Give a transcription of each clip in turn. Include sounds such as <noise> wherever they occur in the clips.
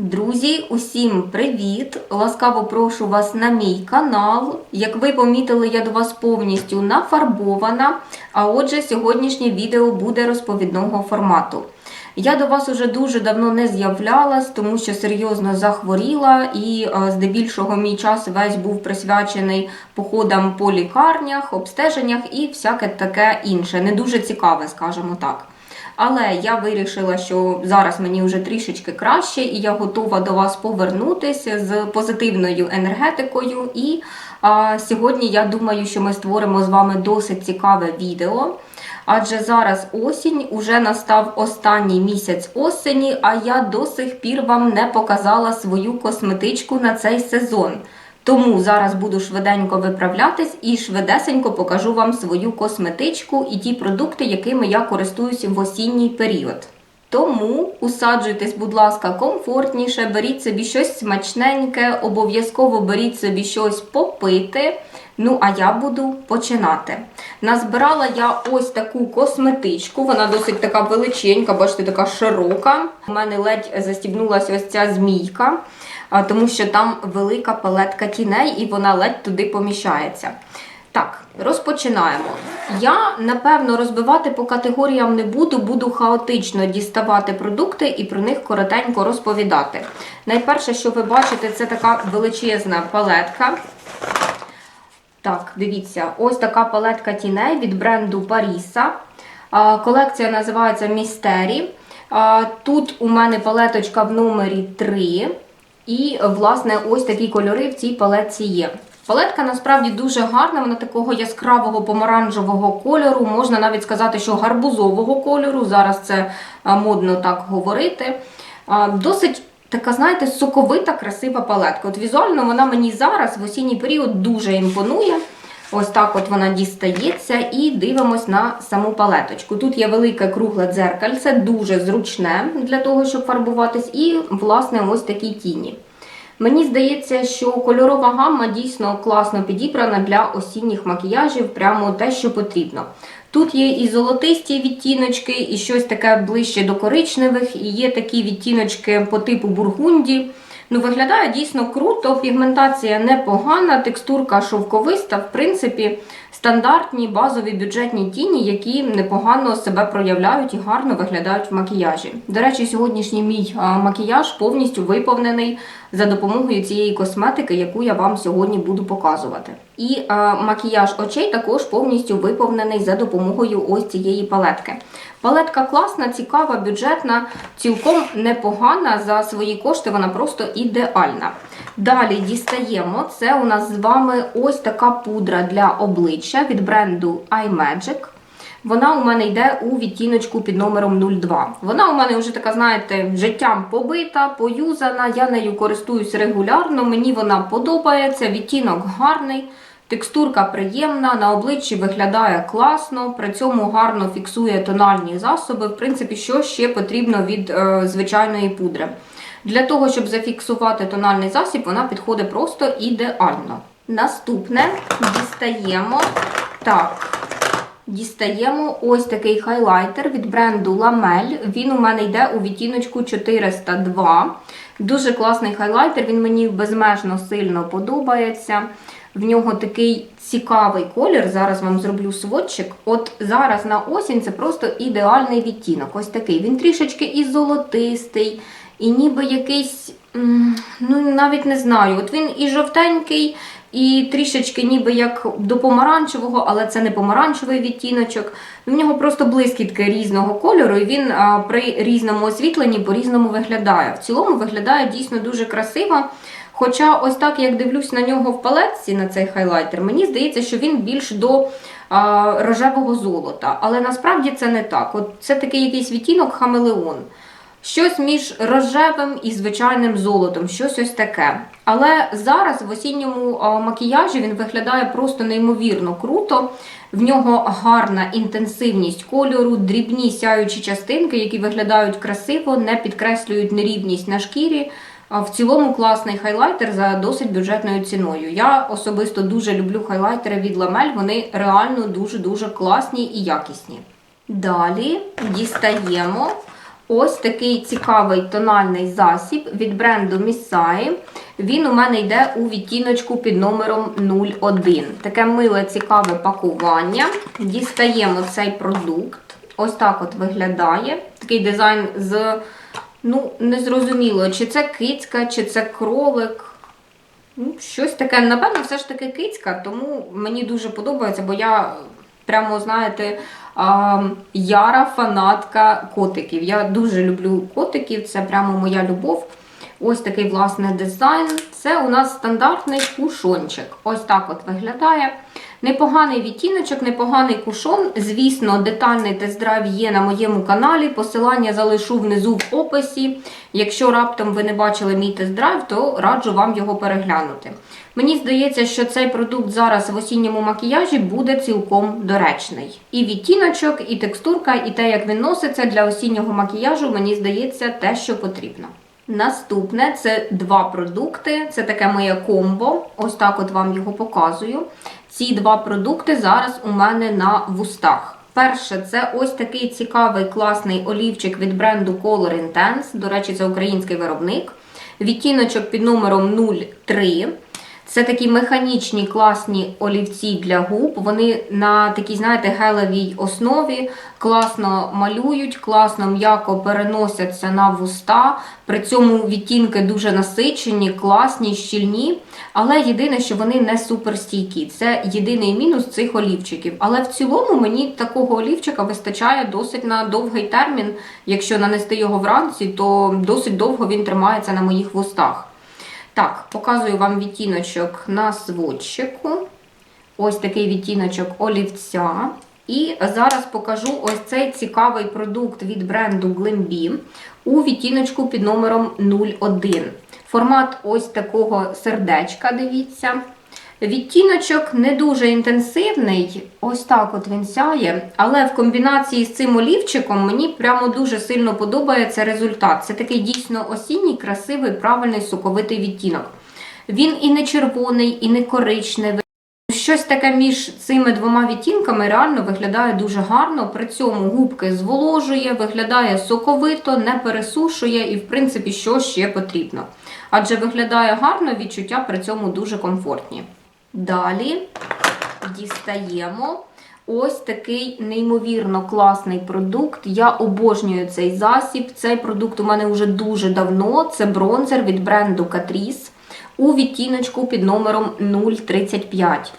Друзі, усім привіт! Ласкаво прошу вас на мій канал. Як ви помітили, я до вас повністю нафарбована. А отже, сьогоднішнє відео буде розповідного формату. Я до вас уже дуже давно не з'являлась, тому що серйозно захворіла, і е, здебільшого мій час весь був присвячений походам по лікарнях, обстеженнях і всяке таке інше. Не дуже цікаве, скажімо так. Але я вирішила, що зараз мені вже трішечки краще, і я готова до вас повернутися з позитивною енергетикою. І а, сьогодні я думаю, що ми створимо з вами досить цікаве відео. Адже зараз осінь, уже настав останній місяць осені, а я до сих пір вам не показала свою косметичку на цей сезон. Тому зараз буду швиденько виправлятись і швидесенько покажу вам свою косметичку і ті продукти, якими я користуюся в осінній період. Тому усаджуйтесь, будь ласка, комфортніше, беріть собі щось смачненьке, обов'язково беріть собі щось попити. Ну, а я буду починати. Назбирала я ось таку косметичку, вона досить така величенька, бачите, така широка. У мене ледь застібнулася ось ця змійка, тому що там велика палетка тіней і вона ледь туди поміщається. Так, розпочинаємо. Я, напевно, розбивати по категоріям не буду, буду хаотично діставати продукти і про них коротенько розповідати. Найперше, що ви бачите, це така величезна палетка. Так, дивіться, ось така палетка тіней від бренду Паріса. Колекція називається Містері. Тут у мене палеточка в номері 3. І, власне, ось такі кольори в цій палетці є. Палетка насправді дуже гарна, вона такого яскравого помаранжевого кольору, можна навіть сказати, що гарбузового кольору. Зараз це модно так говорити. Досить така, знаєте, соковита, красива палетка. От візуально вона мені зараз в осінній період дуже імпонує. Ось так от вона дістається і дивимось на саму палеточку. Тут є велике кругле дзеркальце, дуже зручне для того, щоб фарбуватись, і, власне, ось такі тіні. Мені здається, що кольорова гамма дійсно класно підібрана для осінніх макіяжів, прямо те, що потрібно. Тут є і золотисті відтіночки, і щось таке ближче до коричневих, і є такі відтіночки по типу бургунді. Ну, виглядає дійсно круто, пігментація непогана, текстурка шовковиста, в принципі, стандартні базові бюджетні тіні, які непогано себе проявляють і гарно виглядають в макіяжі. До речі, сьогоднішній мій макіяж повністю виповнений за допомогою цієї косметики, яку я вам сьогодні буду показувати. І макіяж очей також повністю виповнений за допомогою ось цієї палетки. Палетка класна, цікава, бюджетна, цілком непогана. За свої кошти вона просто ідеальна. Далі дістаємо. Це у нас з вами ось така пудра для обличчя від бренду iMagic. Вона у мене йде у відтіночку під номером 02. Вона у мене вже така, знаєте, життям побита, поюзана. Я нею користуюсь регулярно, мені вона подобається, відтінок гарний. Текстурка приємна, на обличчі виглядає класно, при цьому гарно фіксує тональні засоби. В принципі, що ще потрібно від е, звичайної пудри. Для того, щоб зафіксувати тональний засіб, вона підходить просто ідеально. Наступне дістаємо. Так, дістаємо ось такий хайлайтер від бренду Lamel. Він у мене йде у відтіночку 402. Дуже класний хайлайтер, він мені безмежно сильно подобається. В нього такий цікавий колір. Зараз вам зроблю сводчик. От зараз на осінь це просто ідеальний відтінок. Ось такий. Він трішечки і золотистий, і ніби якийсь, ну навіть не знаю. От він і жовтенький, і трішечки ніби як до помаранчевого, але це не помаранчевий відтіночок. В нього просто блискітки різного кольору, і він при різному освітленні по-різному виглядає. В цілому виглядає дійсно дуже красиво. Хоча, ось так, як дивлюсь на нього в палетці, на цей хайлайтер, мені здається, що він більш до а, рожевого золота. Але насправді це не так. От Це такий якийсь відтінок хамелеон. Щось між рожевим і звичайним золотом, щось ось таке. Але зараз в осінньому макіяжі він виглядає просто неймовірно круто. В нього гарна інтенсивність кольору, дрібні сяючі частинки, які виглядають красиво, не підкреслюють нерівність на шкірі. В цілому класний хайлайтер за досить бюджетною ціною. Я особисто дуже люблю хайлайтери від Lamel, вони реально дуже-дуже класні і якісні. Далі дістаємо Ось такий цікавий тональний засіб від бренду Missai. Він у мене йде у відтіночку під номером 01. Таке миле цікаве пакування. Дістаємо цей продукт. Ось так от виглядає. Такий дизайн з, ну, незрозуміло, чи це кицька, чи це кролик. Ну, щось таке, напевно, все ж таки кицька, тому мені дуже подобається, бо я прямо, знаєте, яра фанатка котиків. Я дуже люблю котиків, це прямо моя любов. Ось такий власне дизайн. Це у нас стандартний кушончик. Ось так от виглядає. Непоганий відтіночок, непоганий кушон. Звісно, детальний тест-драйв є на моєму каналі. Посилання залишу внизу в описі. Якщо раптом ви не бачили мій тест-драйв, то раджу вам його переглянути. Мені здається, що цей продукт зараз в осінньому макіяжі буде цілком доречний. І відтіночок, і текстурка, і те, як він носиться для осіннього макіяжу, мені здається, те, що потрібно. Наступне це два продукти. Це таке моє комбо. Ось так от вам його показую. Ці два продукти зараз у мене на вустах. Перше, це ось такий цікавий класний олівчик від бренду Color Intense. До речі, це український виробник. Відтіночок під номером 03. Це такі механічні класні олівці для губ. Вони на такій, знаєте, гелевій основі класно малюють, класно м'яко переносяться на вуста. При цьому відтінки дуже насичені, класні, щільні. Але єдине, що вони не суперстійкі. Це єдиний мінус цих олівчиків. Але в цілому мені такого олівчика вистачає досить на довгий термін. Якщо нанести його вранці, то досить довго він тримається на моїх вустах. Так, показую вам відтіночок на сводчику. Ось такий відтіночок олівця. І зараз покажу ось цей цікавий продукт від бренду Glambi у відтіночку під номером 01. Формат ось такого сердечка, дивіться. Відтіночок не дуже інтенсивний, ось так от він сяє, але в комбінації з цим олівчиком мені прямо дуже сильно подобається результат. Це такий дійсно осінній, красивий, правильний соковитий відтінок. Він і не червоний, і не коричневий. Щось таке між цими двома відтінками реально виглядає дуже гарно. При цьому губки зволожує, виглядає соковито, не пересушує і, в принципі, що ще потрібно. Адже виглядає гарно, відчуття при цьому дуже комфортні. Далі дістаємо ось такий неймовірно класний продукт. Я обожнюю цей засіб. Цей продукт у мене вже дуже давно. Це бронзер від бренду Catrice у відтіночку під номером 035.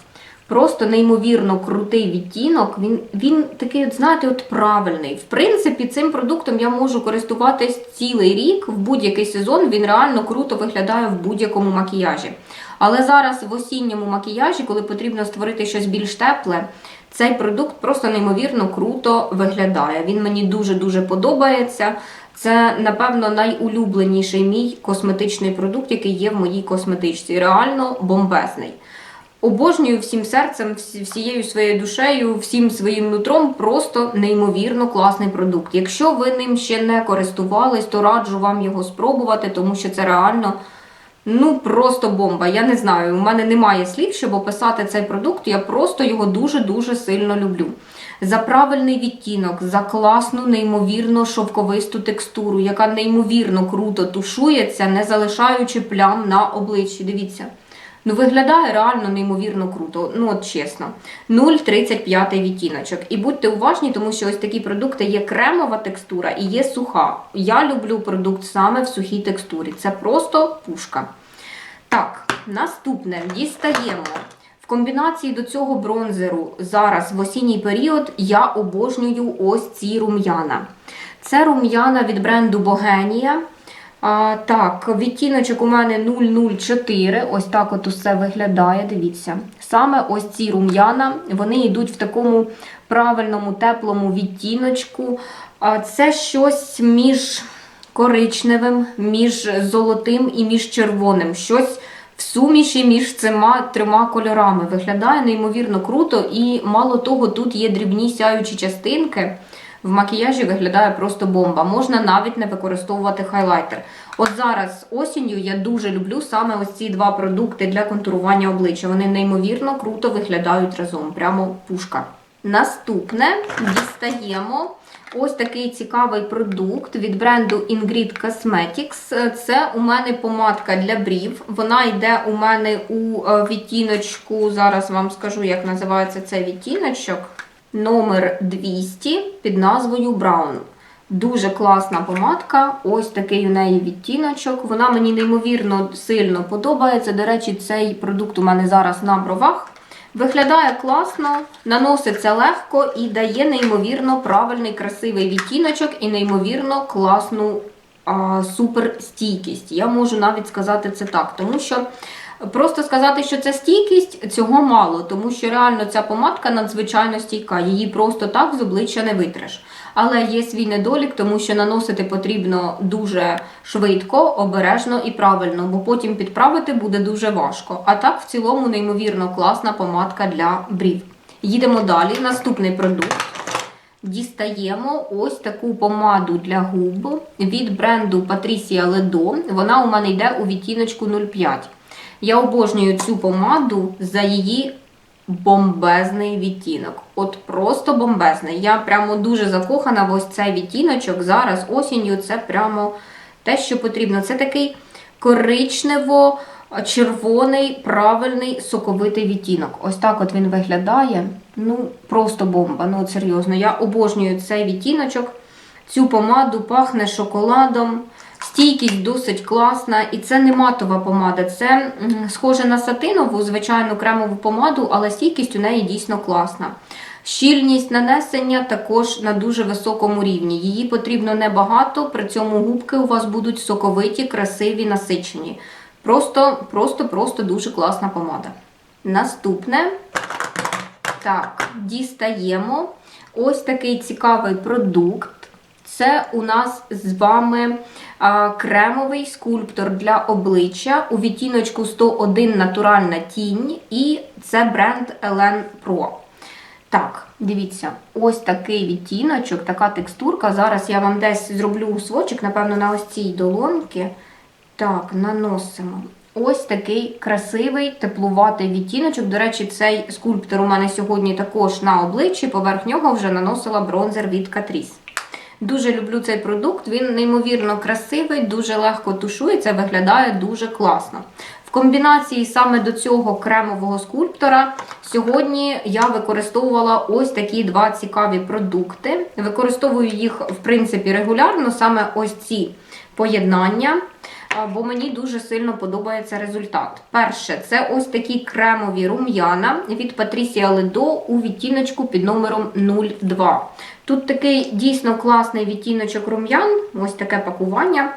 Просто неймовірно крутий відтінок. Він він такий, от, знаєте, от правильний. В принципі, цим продуктом я можу користуватись цілий рік в будь-який сезон. Він реально круто виглядає в будь-якому макіяжі. Але зараз в осінньому макіяжі, коли потрібно створити щось більш тепле, цей продукт просто неймовірно круто виглядає. Він мені дуже-дуже подобається. Це, напевно, найулюбленіший мій косметичний продукт, який є в моїй косметичці. Реально бомбезний. Обожнюю всім серцем, всією своєю душею, всім своїм нутром. Просто неймовірно класний продукт. Якщо ви ним ще не користувались, то раджу вам його спробувати, тому що це реально. Ну, просто бомба. Я не знаю. У мене немає слів, щоб описати цей продукт. Я просто його дуже-дуже сильно люблю. За правильний відтінок, за класну, неймовірно шовковисту текстуру, яка неймовірно круто тушується, не залишаючи плям на обличчі. Дивіться. Ну, виглядає реально неймовірно круто. Ну, от чесно. 0,35 відтіночок. І будьте уважні, тому що ось такі продукти є кремова текстура і є суха. Я люблю продукт саме в сухій текстурі. Це просто пушка. Так, наступне дістаємо. В комбінації до цього бронзеру зараз в осінній період я обожнюю ось ці рум'яна. Це рум'яна від бренду Богенія. А, Так, відтіночок у мене 004. Ось так от усе виглядає. Дивіться. Саме ось ці рум'яна, вони йдуть в такому правильному, теплому відтіночку. А, Це щось між коричневим, між золотим і між червоним. Щось в суміші між цими трьома кольорами. Виглядає неймовірно круто, і мало того, тут є дрібні сяючі частинки. В макіяжі виглядає просто бомба. Можна навіть не використовувати хайлайтер. От зараз осінню я дуже люблю саме ось ці два продукти для контурування обличчя. Вони неймовірно круто виглядають разом. Прямо пушка. Наступне дістаємо ось такий цікавий продукт від бренду Ingrid Cosmetics. Це у мене помадка для брів. Вона йде у мене у е, відтіночку. Зараз вам скажу, як називається цей відтіночок. Номер 200 під назвою Brown. Дуже класна помадка. Ось такий у неї відтіночок. Вона мені неймовірно сильно подобається. До речі, цей продукт у мене зараз на бровах. Виглядає класно, наноситься легко і дає неймовірно правильний красивий відтіночок і неймовірно класну а, суперстійкість. Я можу навіть сказати це так, тому що просто сказати, що це стійкість, цього мало, тому що реально ця помадка надзвичайно стійка. Її просто так з обличчя не витреш. Але є свій недолік, тому що наносити потрібно дуже швидко, обережно і правильно, бо потім підправити буде дуже важко. А так, в цілому, неймовірно класна помадка для брів. Їдемо далі. Наступний продукт. Дістаємо ось таку помаду для губ від бренду Patricia Ledo. Вона у мене йде у відтіночку 05. Я обожнюю цю помаду за її бомбезний відтінок. От просто бомбезний. Я прямо дуже закохана в ось цей відтіночок. Зараз осінню це прямо те, що потрібно. Це такий коричнево. Червоний, правильний, соковитий відтінок. Ось так от він виглядає. Ну, просто бомба. Ну, серйозно. Я обожнюю цей відтіночок. Цю помаду пахне шоколадом. Стійкість досить класна. І це не матова помада. Це схоже на сатинову, звичайну кремову помаду, але стійкість у неї дійсно класна. Щільність нанесення також на дуже високому рівні. Її потрібно небагато, при цьому губки у вас будуть соковиті, красиві, насичені. Просто, просто, просто дуже класна помада. Наступне. Так, дістаємо ось такий цікавий продукт. Це у нас з вами а, кремовий скульптор для обличчя у відтіночку 101 натуральна тінь, і це бренд Elen Pro. Так, дивіться, ось такий відтіночок, така текстурка. Зараз я вам десь зроблю свочик, напевно, на ось цій долонці. Так, наносимо. Ось такий красивий, теплуватий відтіночок. До речі, цей скульптор у мене сьогодні також на обличчі, поверх нього вже наносила бронзер від Catrice. Дуже люблю цей продукт, він неймовірно красивий, дуже легко тушується, виглядає дуже класно. В комбінації саме до цього кремового скульптора сьогодні я використовувала ось такі два цікаві продукти. Використовую їх, в принципі, регулярно, саме ось ці поєднання. Бо мені дуже сильно подобається результат. Перше, це ось такі кремові рум'яна від Patricia Ledo у відтіночку під номером 02. Тут такий дійсно класний відтіночок рум'ян, ось таке пакування.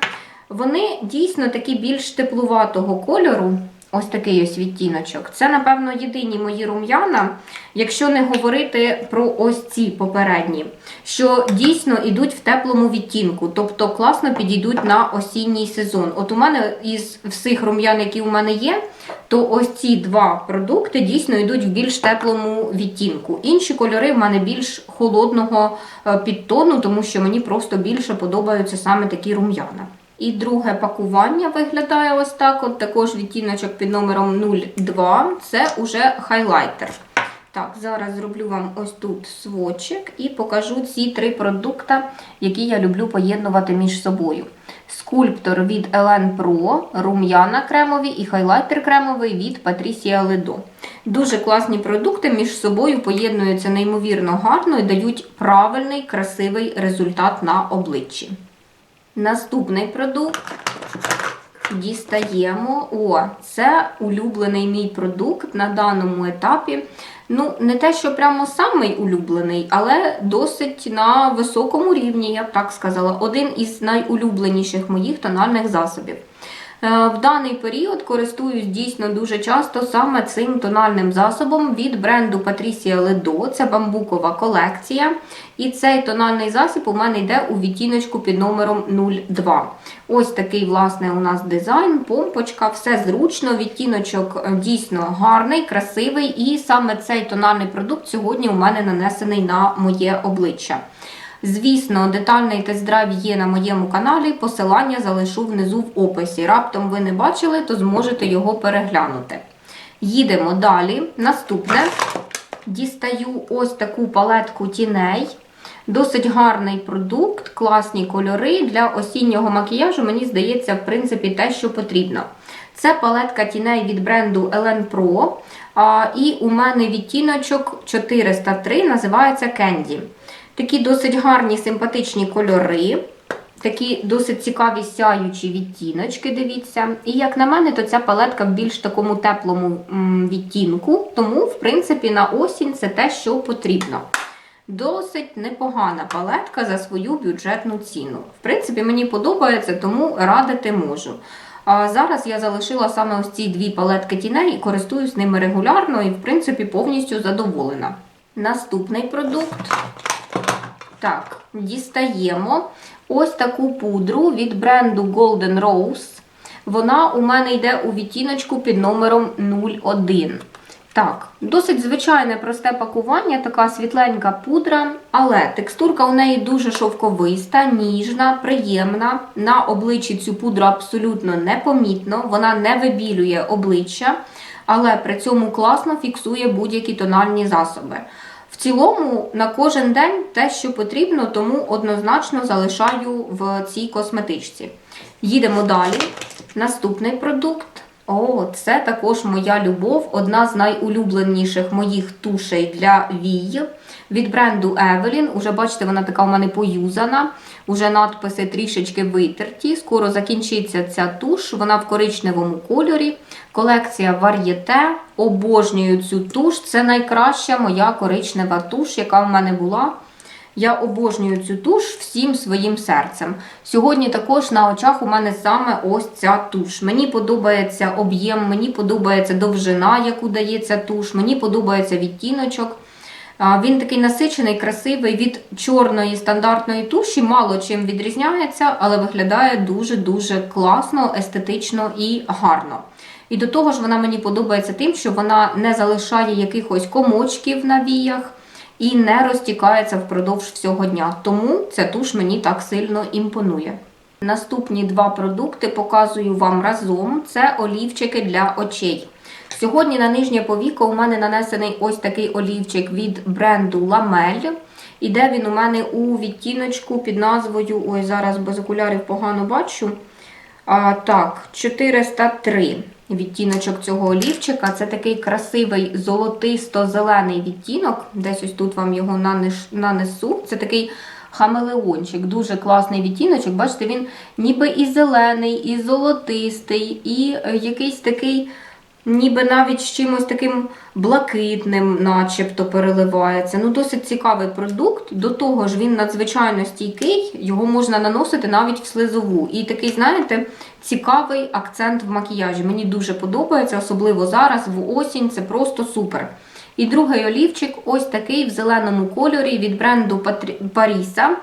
Вони дійсно такі більш теплуватого кольору. Ось такий ось відтіночок. Це, напевно, єдині мої рум'яна, якщо не говорити про ось ці попередні, що дійсно йдуть в теплому відтінку, тобто класно підійдуть на осінній сезон. От у мене із всіх рум'ян, які у мене є, то ось ці два продукти дійсно йдуть в більш теплому відтінку. Інші кольори в мене більш холодного е, підтону, тому що мені просто більше подобаються саме такі рум'яна. І друге пакування виглядає ось так. От також відтіночок під номером 02. Це уже хайлайтер. Так, зараз зроблю вам ось тут сводчик і покажу ці три продукти, які я люблю поєднувати між собою. Скульптор від Elen Pro, рум'яна кремові і хайлайтер кремовий від Patricia Ledo. Дуже класні продукти між собою поєднуються неймовірно гарно і дають правильний, красивий результат на обличчі. Наступний продукт дістаємо. О, це улюблений мій продукт на даному етапі. Ну, не те, що прямо самий улюблений, але досить на високому рівні, я б так сказала. Один із найулюбленіших моїх тональних засобів. Е, В даний період користуюсь дійсно дуже часто саме цим тональним засобом від бренду Patricia Ledo. Це бамбукова колекція. І цей тональний засіб у мене йде у відтіночку під номером 02. Ось такий, власне, у нас дизайн, помпочка, все зручно, відтіночок е, дійсно гарний, красивий. І саме цей тональний продукт сьогодні у мене нанесений на моє обличчя. Звісно, детальний тест-драйв є на моєму каналі. Посилання залишу внизу в описі. Раптом ви не бачили, то зможете його переглянути. Їдемо далі. Наступне Дістаю ось таку палетку тіней. Досить гарний продукт, класні кольори. Для осіннього макіяжу, мені здається, в принципі, те, що потрібно. Це палетка тіней від бренду Ellen Pro. І у мене відтіночок 403, називається Candy. Такі досить гарні, симпатичні кольори. Такі досить цікаві сяючі відтіночки, дивіться. І як на мене, то ця палетка в більш такому теплому відтінку, тому, в принципі, на осінь це те, що потрібно. Досить непогана палетка за свою бюджетну ціну. В принципі, мені подобається, тому радити можу. А зараз я залишила саме ось ці дві палетки тіней і користуюсь ними регулярно і, в принципі, повністю задоволена. Наступний продукт. Так, дістаємо ось таку пудру від бренду Golden Rose. Вона у мене йде у відтіночку під номером 01. Так, досить звичайне просте пакування, така світленька пудра, але текстурка у неї дуже шовковиста, ніжна, приємна. На обличчі цю пудру абсолютно непомітно, вона не вибілює обличчя, але при цьому класно фіксує будь-які тональні засоби. В цілому на кожен день те, що потрібно, тому однозначно залишаю в цій косметичці. Їдемо далі. Наступний продукт. О, це також моя любов, одна з найулюбленіших моїх тушей для вій від бренду Evelyn. Уже бачите, вона така у мене поюзана. Уже надписи трішечки витерті. Скоро закінчиться ця туш. Вона в коричневому кольорі. Колекція Varieté. Обожнюю цю туш. Це найкраща моя коричнева туш, яка в мене була. Я обожнюю цю туш всім своїм серцем. Сьогодні також на очах у мене саме ось ця туш. Мені подобається об'єм, мені подобається довжина, яку дає ця туш, мені подобається відтіночок. Він такий насичений, красивий від чорної стандартної туші, мало чим відрізняється, але виглядає дуже-дуже класно, естетично і гарно. І до того ж, вона мені подобається тим, що вона не залишає якихось комочків на віях і не розтікається впродовж всього дня. Тому ця туш мені так сильно імпонує. Наступні два продукти показую вам разом: це олівчики для очей. Сьогодні на нижнє повіко у мене нанесений ось такий олівчик від бренду Lamel. Іде він у мене у відтіночку під назвою. Ой, зараз без окулярів погано бачу. А, Так, 403 відтіночок цього олівчика. Це такий красивий золотисто-зелений відтінок. Десь ось тут вам його нанесу. Це такий хамелеончик, дуже класний відтіночок. Бачите, він ніби і зелений, і золотистий, і е, якийсь такий. Ніби навіть з чимось таким блакитним, начебто, переливається. Ну, досить цікавий продукт. До того ж, він надзвичайно стійкий, його можна наносити навіть в слизову. І такий, знаєте, цікавий акцент в макіяжі. Мені дуже подобається, особливо зараз, в осінь, це просто супер. І другий олівчик ось такий в зеленому кольорі від бренду Паріса.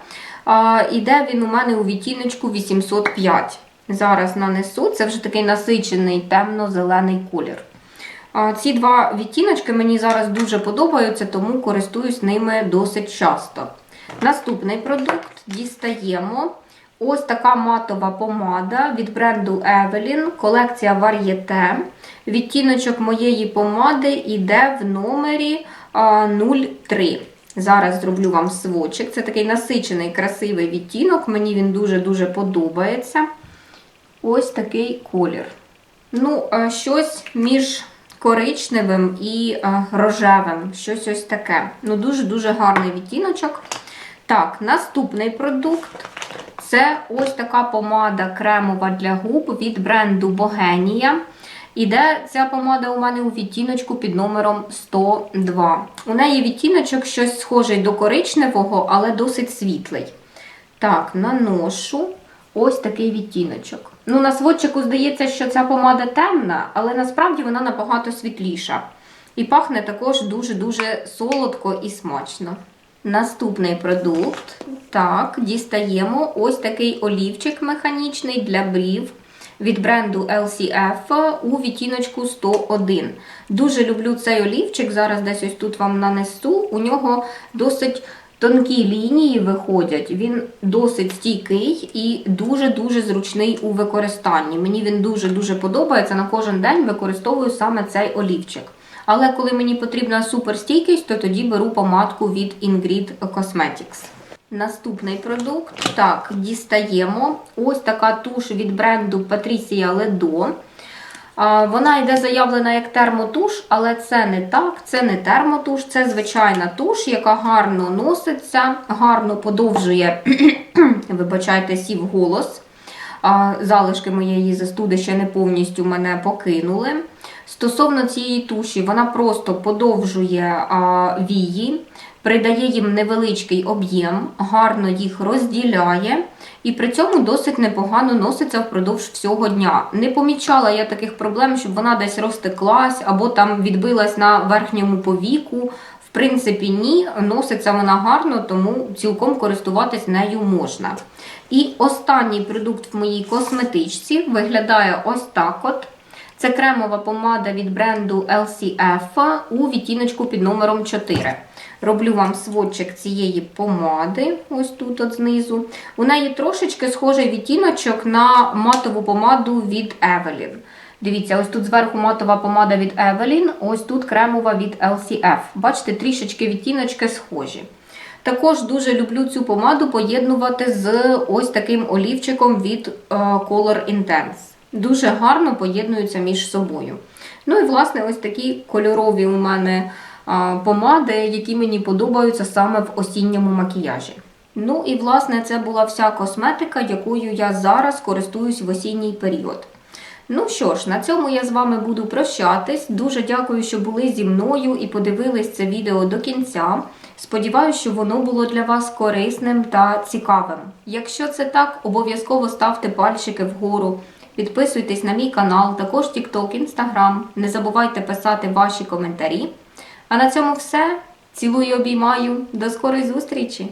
Іде він у мене у відтіночку 805. Зараз нанесу, це вже такий насичений темно-зелений колір. Ці два відтіночки мені зараз дуже подобаються, тому користуюсь ними досить часто. Наступний продукт дістаємо. Ось така матова помада від бренду Evelyn, колекція Varieté. Відтіночок моєї помади йде в номері 03. Зараз зроблю вам свочик. Це такий насичений, красивий відтінок. Мені він дуже-дуже подобається. Ось такий колір. Ну, щось між коричневим і рожевим. Щось ось таке. Ну, дуже-дуже гарний відтіночок. Так, наступний продукт це ось така помада кремова для губ від бренду Богенія. Іде ця помада у мене у відтіночку під номером 102. У неї відтіночок щось схожий до коричневого, але досить світлий. Так, наношу ось такий відтіночок. Ну, на сводчику здається, що ця помада темна, але насправді вона набагато світліша. І пахне також дуже-дуже солодко і смачно. Наступний продукт. Так, дістаємо ось такий олівчик механічний для брів від бренду LCF у відтіночку 101. Дуже люблю цей олівчик. Зараз десь ось тут вам нанесу. У нього досить тонкі лінії виходять, він досить стійкий і дуже-дуже зручний у використанні. Мені він дуже-дуже подобається. На кожен день використовую саме цей олівчик. Але коли мені потрібна суперстійкість, то тоді беру помадку від Ingrid Cosmetics. Наступний продукт. Так, дістаємо. Ось така туш від бренду Patricia Ledo. Вона йде заявлена як термотуш, але це не так, це не термотуш, це звичайна туш, яка гарно носиться, гарно подовжує, <clears throat> вибачайте, сів голос. Залишки моєї застуди ще не повністю мене покинули. Стосовно цієї туші, вона просто подовжує вії, придає їм невеличкий об'єм, гарно їх розділяє і при цьому досить непогано носиться впродовж всього дня. Не помічала я таких проблем, щоб вона десь розтеклась або там відбилась на верхньому повіку. В принципі, ні, носиться вона гарно, тому цілком користуватись нею можна. І останній продукт в моїй косметичці виглядає ось так от. Це кремова помада від бренду LCF у відтіночку під номером 4. Роблю вам сводчик цієї помади, ось тут от знизу. У неї трошечки схожий відтіночок на матову помаду від Evelyn. Дивіться, ось тут зверху матова помада від Evelyn, ось тут кремова від LCF. Бачите, трішечки відтіночки схожі. Також дуже люблю цю помаду поєднувати з ось таким олівчиком від е, Color Intense. Дуже гарно поєднуються між собою. Ну і, власне, ось такі кольорові у мене помади, які мені подобаються саме в осінньому макіяжі. Ну і, власне, це була вся косметика, якою я зараз користуюсь в осінній період. Ну що ж, на цьому я з вами буду прощатись. Дуже дякую, що були зі мною і подивились це відео до кінця. Сподіваюсь, що воно було для вас корисним та цікавим. Якщо це так, обов'язково ставте пальчики вгору. Підписуйтесь на мій канал, також TikTok, Instagram. Не забувайте писати ваші коментарі. А на цьому все. Цілую, обіймаю. До скорої зустрічі!